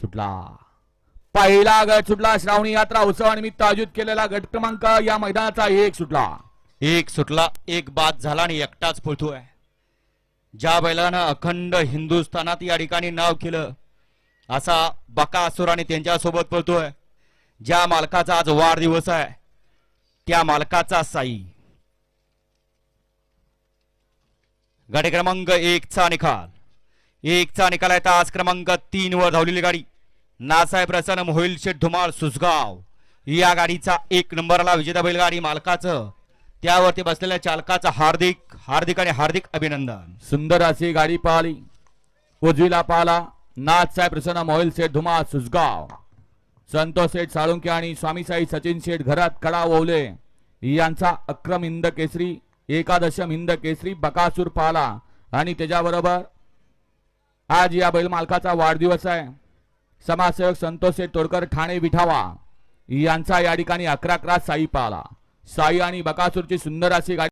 सुटला. पहिला गट सुटला. श्रावणी यात्रा उत्सवानिमित्त आयोजित केलेला गट क्रमांक या मैदानाचा एक सुटला. एक सुटला एक बाद झाला आणि एकटाच पळतोय. ज्या बैलानं अखंड हिंदुस्थानात या ठिकाणी नाव केलं असा बका असुराने त्यांच्यासोबत पळतोय. ज्या मालकाचा आज वाढदिवस आहे त्या मालकाचा साई. गाडी क्रमांक एकचा निकाल. एकचा निकाल आहे तास क्रमांक तीन वर धावलेली गाडी. नासाहेब प्रसन्न मोहिल शेठ धुमाळ सुसगाव या गाडीचा एक नंबरला विजेता बैलगाडी मालकाचं. त्यावरती बसलेल्या चालकाचं हार्दिक हार्दिक आणि हार्दिक अभिनंदन. सुंदर अशी गाडी पाहिली. उजवीला पाहला नाथ साहेब प्रसन्न मोहिल शेठ धुमाळ सुसगाव संतोष शेठ साळुंके आणि स्वामी साई सचिन शेठ घरात कडा ओवले. यांचा अक्रम हिंद केसरी एकादशम हिंद केसरी बकासूर पाहला. आणि त्याच्याबरोबर आज या बैल मालकाचा वाढदिवस आहे. समाजसेवक संतोष तोडकर ठाणे विठावा यांचा या ठिकाणी अकरा अकरा साई पाहला साई आणि बकासूरची सुंदर अशी गाडी